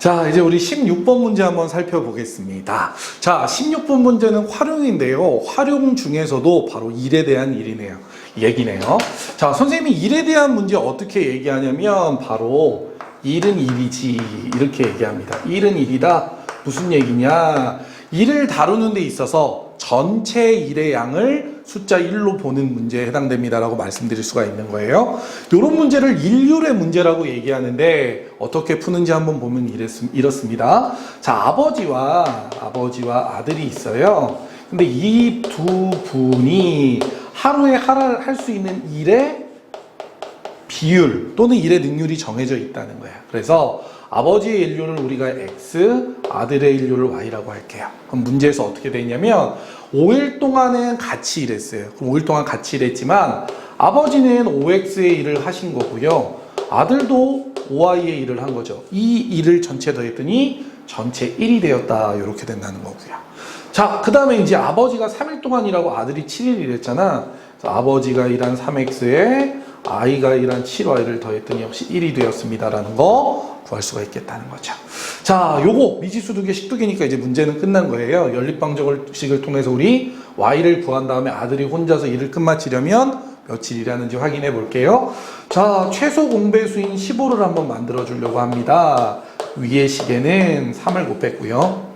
자, 이제 우리 16번 문제 한번 살펴보겠습니다. 자, 16번 문제는 활용인데요. 활용 중에서도 바로 일에 대한 일이네요. 얘기네요. 자, 선생님이 일에 대한 문제 어떻게 얘기하냐면 바로 일은 일이지 이렇게 얘기합니다. 일은 일이다. 무슨 얘기냐? 일을 다루는 데 있어서 전체 일의 양을 숫자 1로 보는 문제에 해당됩니다라고 말씀드릴 수가 있는 거예요. 이런 문제를 일률의 문제라고 얘기하는데 어떻게 푸는지 한번 보면 이렇습니다. 자, 아버지와 아버지와 아들이 있어요. 근데 이 두 분이 하루에 할 수 있는 일의 비율 또는 일의 능률이 정해져 있다는 거예요. 그래서 아버지의 인류를 우리가 x, 아들의 인류를 y라고 할게요. 그럼 문제에서 어떻게 돼 있냐면 5일 동안은 같이 일했어요. 그럼 5일 동안 같이 일했지만 아버지는 5x의 일을 하신 거고요. 아들도 5y의 일을 한 거죠. 이 일을 전체 더했더니 전체 1이 되었다. 이렇게 된다는 거고요. 자, 그 다음에 이제 아버지가 3일 동안 일하고 아들이 7일 일했잖아. 아버지가 일한 3x에 i가 일한 7y를 더했더니 역시 1이 되었습니다라는 거 구할 수가 있겠다는 거죠. 자, 요거 미지수 두 개, 식두 개니까 이제 문제는 끝난 거예요. 연립방정식을 통해서 우리 y를 구한 다음에 아들이 혼자서 일을 끝마치려면 며칠 일하는지 확인해 볼게요. 자, 최소 공배수인 15를 한번 만들어 주려고 합니다. 위의 시계는 3을 곱했고요.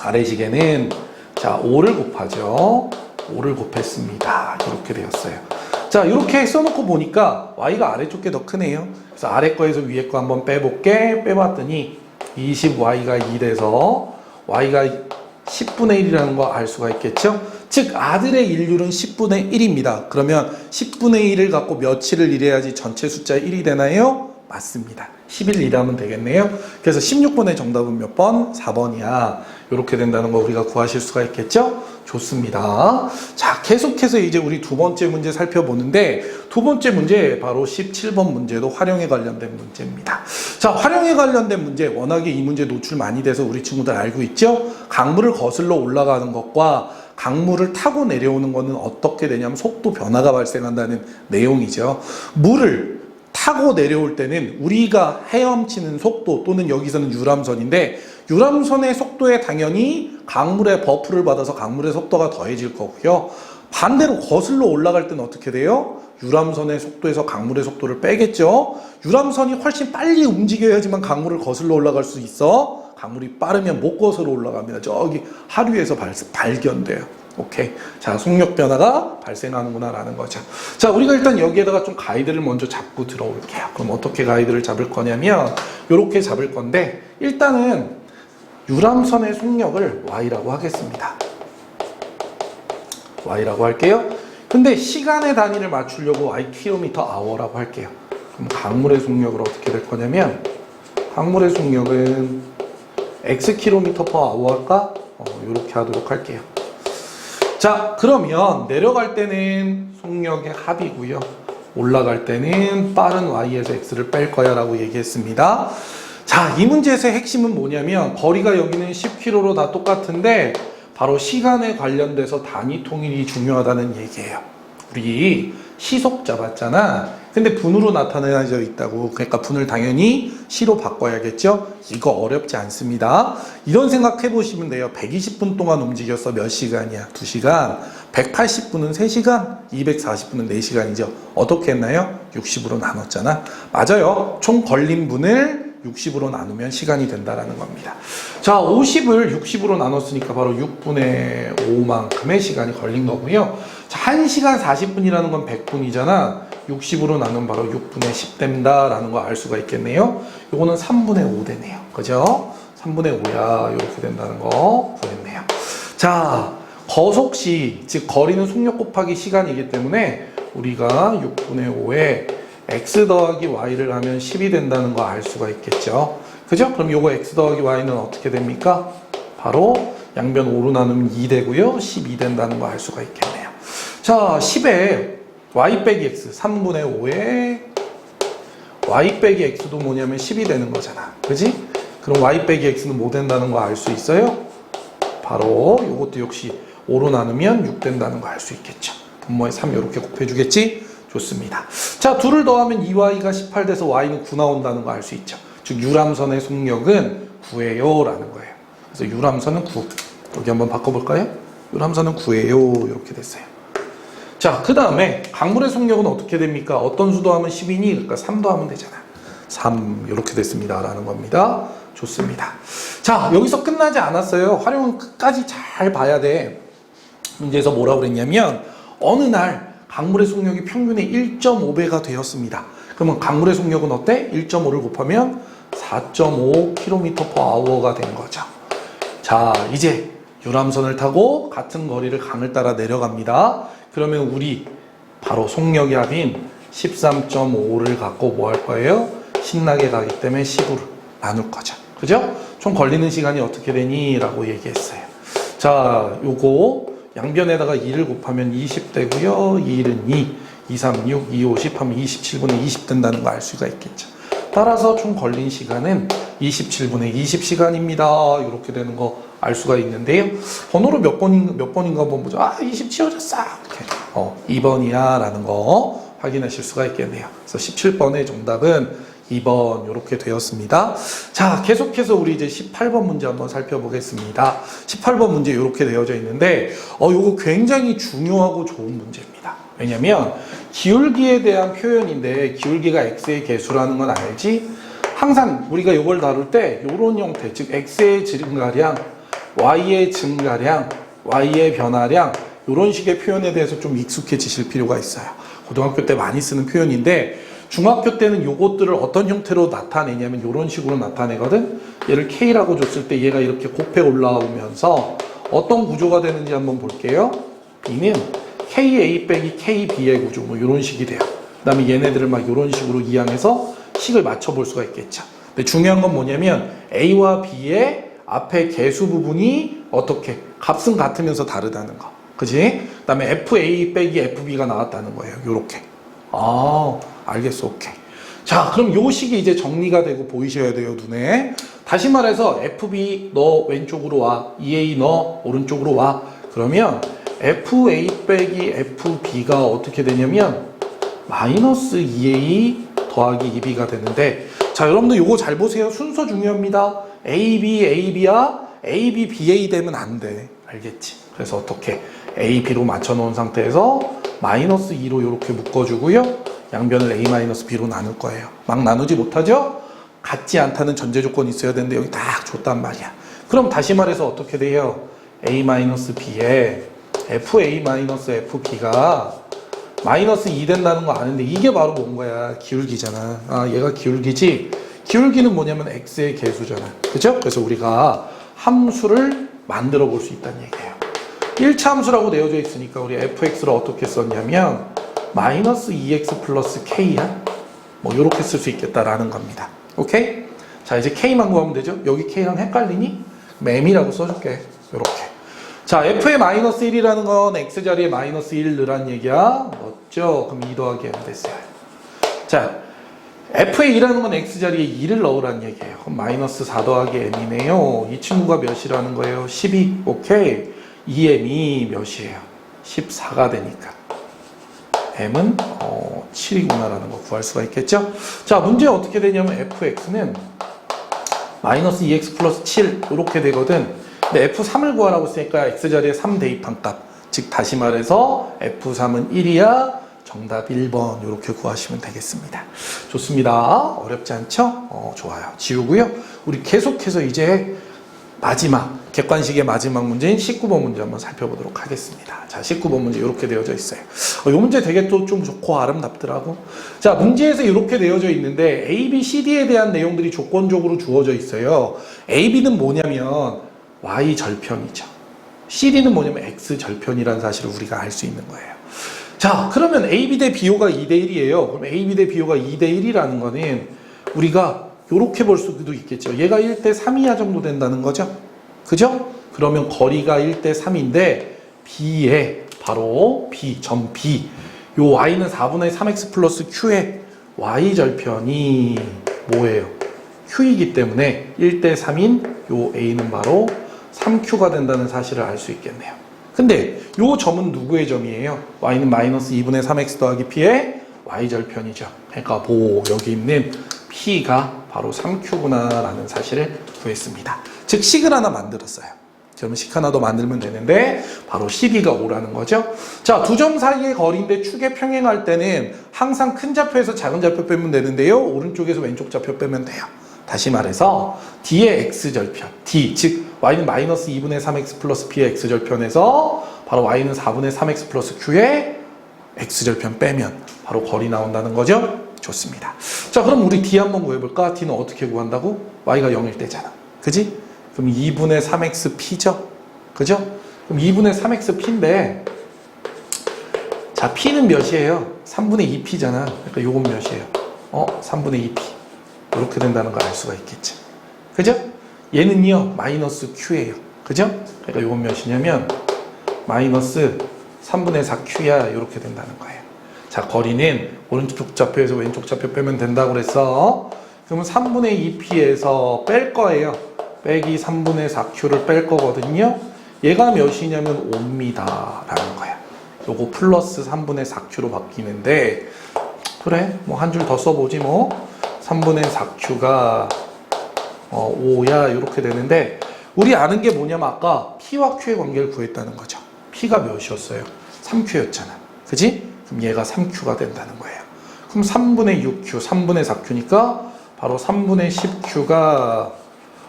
아래 시계는 자 5를 곱하죠. 5를 곱했습니다. 이렇게 되었어요. 자 이렇게 써놓고 보니까 y가 아래쪽 게 더 크네요. 그래서 아래 거에서 위에 거 한번 빼볼게. 빼봤더니 20y가 2돼서 y가 10분의 1이라는 거 알 수가 있겠죠? 즉 아들의 일률은 10분의 1입니다. 그러면 10분의 1을 갖고 며칠을 일해야지 전체 숫자 1이 되나요? 맞습니다. 10일 일하면 되겠네요. 그래서 16번의 정답은 몇 번? 4번이야. 이렇게 된다는 거 우리가 구하실 수가 있겠죠? 좋습니다. 자, 계속해서 이제 우리 두 번째 문제 살펴보는데 두 번째 문제 바로 17번 문제도 활용에 관련된 문제입니다. 자, 활용에 관련된 문제 워낙에 이 문제 노출 많이 돼서 우리 친구들 알고 있죠? 강물을 거슬러 올라가는 것과 강물을 타고 내려오는 것은 어떻게 되냐면 속도 변화가 발생한다는 내용이죠. 물을 타고 내려올 때는 우리가 헤엄치는 속도 또는 여기서는 유람선인데 유람선의 속도에 당연히 강물의 버프를 받아서 강물의 속도가 더해질 거고요. 반대로 거슬러 올라갈 때는 어떻게 돼요? 유람선의 속도에서 강물의 속도를 빼겠죠. 유람선이 훨씬 빨리 움직여야지만 강물을 거슬러 올라갈 수 있어. 강물이 빠르면 못 거슬러 올라갑니다. 저기 하류에서 발, 발견돼요. 오케이. 자, 속력 변화가 발생하는구나라는 거죠. 자, 우리가 일단 여기에다가 좀 가이드를 먼저 잡고 들어올게요. 그럼 어떻게 가이드를 잡을 거냐면, 이렇게 잡을 건데, 일단은 유람선의 속력을 y라고 하겠습니다. y라고 할게요. 근데 시간의 단위를 맞추려고 y 킬로미터 아워라고 할게요. 그럼 강물의 속력을 어떻게 될 거냐면, 강물의 속력은 x 킬로미터 퍼 아워 할까? 어, 이렇게 하도록 할게요. 자, 그러면 내려갈 때는 속력의 합이고요. 올라갈 때는 빠른 y에서 x를 뺄 거야 라고 얘기했습니다. 자, 이 문제에서의 핵심은 뭐냐면 거리가 여기는 10km로 다 똑같은데 바로 시간에 관련돼서 단위 통일이 중요하다는 얘기예요. 우리 시속 잡았잖아. 근데 분으로 나타내져 있다고. 그러니까 분을 당연히 시로 바꿔야겠죠? 이거 어렵지 않습니다. 이런 생각 해 보시면 돼요. 120분 동안 움직였어. 몇 시간이야? 2시간. 180분은 3시간. 240분은 4시간이죠. 어떻게 했나요? 60으로 나눴잖아. 맞아요. 총 걸린 분을 60으로 나누면 시간이 된다라는 겁니다. 자, 50을 60으로 나눴으니까 바로 6분의 5만큼의 시간이 걸린 거고요. 자, 1시간 40분이라는 건 100분이잖아. 60으로 나누면 바로 6분의 10 된다라는 거 알 수가 있겠네요. 요거는 3분의 5 되네요. 그죠? 3분의 5야. 이렇게 된다는 거 구했네요. 자, 거속시, 즉 거리는 속력 곱하기 시간이기 때문에 우리가 6분의 5에 x 더하기 y를 하면 10이 된다는 거 알 수가 있겠죠. 그죠? 그럼 요거 x 더하기 y는 어떻게 됩니까? 바로 양변 5로 나누면 2 되고요. 12 된다는 거 알 수가 있겠네요. 자, 10에 y 빼기 x 3분의 5에 y 빼기 x도 뭐냐면 10이 되는 거잖아. 그지? 그럼 y 빼기 x는 뭐 된다는 거 알 수 있어요? 바로 요것도 역시 5로 나누면 6 된다는 거 알 수 있겠죠. 분모에 3 이렇게 곱해주겠지? 좋습니다. 자, 둘을 더하면 2y가 18 돼서 y는 9 나온다는 거 알 수 있죠. 즉 유람선의 속력은 9예요 라는 거예요. 그래서 유람선은 9. 여기 한번 바꿔볼까요? 유람선은 9예요. 이렇게 됐어요. 자, 그 다음에 강물의 속력은 어떻게 됩니까? 어떤 수도 하면 10이니? 그러니까 3도 하면 되잖아. 3 이렇게 됐습니다. 라는 겁니다. 좋습니다. 자, 여기서 끝나지 않았어요. 활용은 끝까지 잘 봐야 돼. 문제에서 뭐라고 그랬냐면 어느 날 강물의 속력이 평균의 1.5배가 되었습니다. 그러면 강물의 속력은 어때? 1.5를 곱하면 4.5km/h가 된 거죠. 자, 이제 유람선을 타고 같은 거리를 강을 따라 내려갑니다. 그러면 우리 바로 속력이 합인 13.5를 갖고 뭐 할 거예요? 신나게 가기 때문에 10으로 나눌 거죠. 그죠? 총 걸리는 시간이 어떻게 되니? 라고 얘기했어요. 자, 요거 양변에다가 2를 곱하면 20 되고요. 2는 2, 2, 3, 6, 2, 50 하면 27분의 20 된다는 거 알 수가 있겠죠. 따라서 총 걸린 시간은 27분의 20시간입니다. 이렇게 되는 거 알 수가 있는데요. 번호로 몇 번인, 몇 번인가 한번 보죠. 아, 20 치워졌어. 이렇게. 어, 2번이야. 라는 거 확인하실 수가 있겠네요. 그래서 17번의 정답은 2번 이렇게 되었습니다. 자, 계속해서 우리 이제 18번 문제 한번 살펴보겠습니다. 18번 문제 이렇게 되어져 있는데 어 요거 굉장히 중요하고 좋은 문제입니다. 왜냐면 기울기에 대한 표현인데 기울기가 x의 개수라는 건 알지? 항상 우리가 이걸 다룰 때 이런 형태, 즉 x의 증가량, y의 증가량, y의 변화량 이런 식의 표현에 대해서 좀 익숙해지실 필요가 있어요. 고등학교 때 많이 쓰는 표현인데 중학교 때는 요것들을 어떤 형태로 나타내냐면 이런 식으로 나타내거든. 얘를 K라고 줬을 때 얘가 이렇게 곱해 올라오면서 어떤 구조가 되는지 한번 볼게요. B는 KA 빼기 KB의 구조 뭐 이런 식이 돼요. 그 다음에 얘네들을 막 이런 식으로 이항해서 식을 맞춰 볼 수가 있겠죠. 근데 중요한 건 뭐냐면 A와 B의 앞에 개수 부분이 어떻게 값은 같으면서 다르다는 거. 그지? 그 다음에 FA 빼기 FB가 나왔다는 거예요. 요렇게. 아, 알겠어. 오케이. 자, 그럼 요 식이 이제 정리가 되고 보이셔야 돼요, 눈에. 다시 말해서 FB 너 왼쪽으로 와. EA 너 오른쪽으로 와. 그러면 FA 빼기 FB가 어떻게 되냐면 마이너스 2A 더하기 2B가 되는데 자, 여러분들 요거 잘 보세요. 순서 중요합니다. AB, AB야 AB, BA 되면 안 돼. 알겠지? 그래서 어떻게 A, B로 맞춰 놓은 상태에서 마이너스 2로 이렇게 묶어주고요. 양변을 A 마이너스 B로 나눌 거예요. 막 나누지 못하죠? 같지 않다는 전제 조건이 있어야 되는데 여기 딱 줬단 말이야. 그럼 다시 말해서 어떻게 돼요? A 마이너스 B에 FA 마이너스 FB가 마이너스 2 된다는 거 아는데 이게 바로 뭔 거야? 기울기잖아. 아, 얘가 기울기지. 기울기는 뭐냐면 x의 개수잖아. 그죠? 그래서 우리가 함수를 만들어 볼 수 있다는 얘기예요. 1차 함수라고 내어져 있으니까 우리 fx를 어떻게 썼냐면 마이너스 2x 플러스 k야. 뭐 이렇게 쓸 수 있겠다라는 겁니다. 오케이? 자 이제 k만 구하면 되죠? 여기 k랑 헷갈리니? m이라고 써줄게. 이렇게. 자 f의 마이너스 1이라는 건 x 자리에 마이너스 1 넣으란 얘기야. 넣었죠? 그럼 2 더하기 m 됐어요. 자 f의 2라는 건 x 자리에 2를 넣으란 얘기예요. 마이너스 4 더하기 m이네요. 이 친구가 몇이라는 거예요? 12. 오케이. 2m이 몇이에요? 14가 되니까. m은 어, 7이구나라는 거 구할 수가 있겠죠? 자, 문제 어떻게 되냐면 fx는 마이너스 2x 플러스 7 이렇게 되거든. 근데 f3을 구하라고 했으니까 x 자리에 3 대입한 값. 즉 다시 말해서 f3은 1이야. 정답 1번 이렇게 구하시면 되겠습니다. 좋습니다. 어렵지 않죠? 어, 좋아요. 지우고요. 우리 계속해서 이제 마지막 객관식의 마지막 문제인 19번 문제 한번 살펴보도록 하겠습니다. 자, 19번 문제 이렇게 되어져 있어요. 어, 이 문제 되게 또 좀 좋고 아름답더라고. 자, 문제에서 이렇게 되어져 있는데 A, B, C, D에 대한 내용들이 조건적으로 주어져 있어요. A, B는 뭐냐면 Y 절편이죠. C, D는 뭐냐면 X 절편이라는 사실을 우리가 알 수 있는 거예요. 자, 그러면 AB 대 BO가 2대 1이에요. 그럼 AB 대 BO가 2대 1이라는 거는 우리가 이렇게 볼 수도 있겠죠. 얘가 1대 3이야 정도 된다는 거죠. 그죠? 그러면 거리가 1대 3인데 B에 바로 B, 점 B. 요 Y는 4분의 3X 플러스 Q의 Y 절편이 뭐예요? Q이기 때문에 1대 3인 요 A는 바로 3Q가 된다는 사실을 알 수 있겠네요. 근데 요 점은 누구의 점이에요? y는 마이너스 2분의 3x 더하기 p의 y 절편이죠. 그러니까 보 여기 있는 P가 바로 3Q구나라는 사실을 구했습니다. 즉 식을 하나 만들었어요. 그러면 식 하나 더 만들면 되는데 바로 12가 5라는 거죠. 자, 두 점 사이의 거리인데 축에 평행할 때는 항상 큰 좌표에서 작은 좌표 빼면 되는데요. 오른쪽에서 왼쪽 좌표 빼면 돼요. 다시 말해서 D의 X절편, D, 즉 Y는 마이너스 2분의 3X 플러스 P의 X절편에서 바로 Y는 4분의 3X 플러스 Q의 X절편 빼면 바로 거리 나온다는 거죠. 좋습니다. 자, 그럼 우리 D 한번 구해볼까? D는 어떻게 구한다고? Y가 0일 때잖아. 그지? 그럼 2분의 3X P죠? 그죠? 그럼 2분의 3X P인데, 자, P는 몇이에요? 3분의 2P잖아. 그러니까 요건 몇이에요? 어? 3분의 2P. 이렇게 된다는 걸 알 수가 있겠지. 그죠? 얘는요, 마이너스 Q예요. 그죠? 그러니까 요건 몇이냐면, 마이너스 3분의 4Q야. 이렇게 된다는 거예요. 자, 거리는 오른쪽 좌표에서 왼쪽 좌표 빼면 된다고 그랬어. 그러면 3분의 2P에서 뺄 거예요. 빼기 3분의 4Q를 뺄 거거든요. 얘가 몇이냐면 5입니다. 라는 거야. 요거 플러스 3분의 4Q로 바뀌는데, 그래, 뭐 한 줄 더 써보지 뭐. 3분의 4Q가 어, 5야. 이렇게 되는데, 우리 아는 게 뭐냐면 아까 P와 Q의 관계를 구했다는 거죠. P가 몇이었어요? 3Q였잖아. 그지? 그럼 얘가 3Q가 된다는 거예요. 그럼 3분의 6Q, 3분의 4Q니까 바로 3분의 10Q가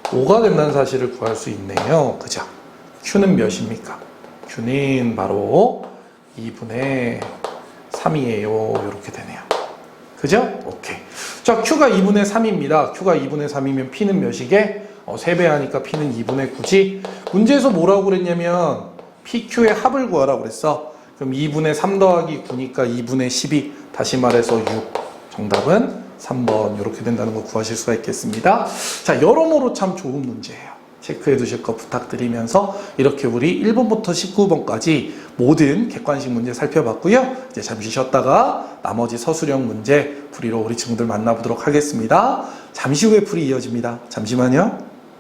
5가 된다는 사실을 구할 수 있네요. 그죠? Q는 몇입니까? Q는 바로 2분의 3이에요. 이렇게 되네요. 그죠? 오케이. 자, Q가 2분의 3입니다. Q가 2분의 3이면 P는 몇이게? 어, 3배 하니까 P는 2분의 9지. 문제에서 뭐라고 그랬냐면 PQ의 합을 구하라고 그랬어. 그럼 2분의 3 더하기 9니까 2분의 12. 다시 말해서 6. 정답은 3번. 이렇게 된다는 거 구하실 수가 있겠습니다. 자, 여러모로 참 좋은 문제예요. 체크해 두실 거 부탁드리면서 이렇게 우리 1번부터 19번까지 모든 객관식 문제 살펴봤고요. 이제 잠시 쉬었다가 나머지 서술형 문제 풀이로 우리 친구들 만나보도록 하겠습니다. 잠시 후에 풀이 이어집니다. 잠시만요.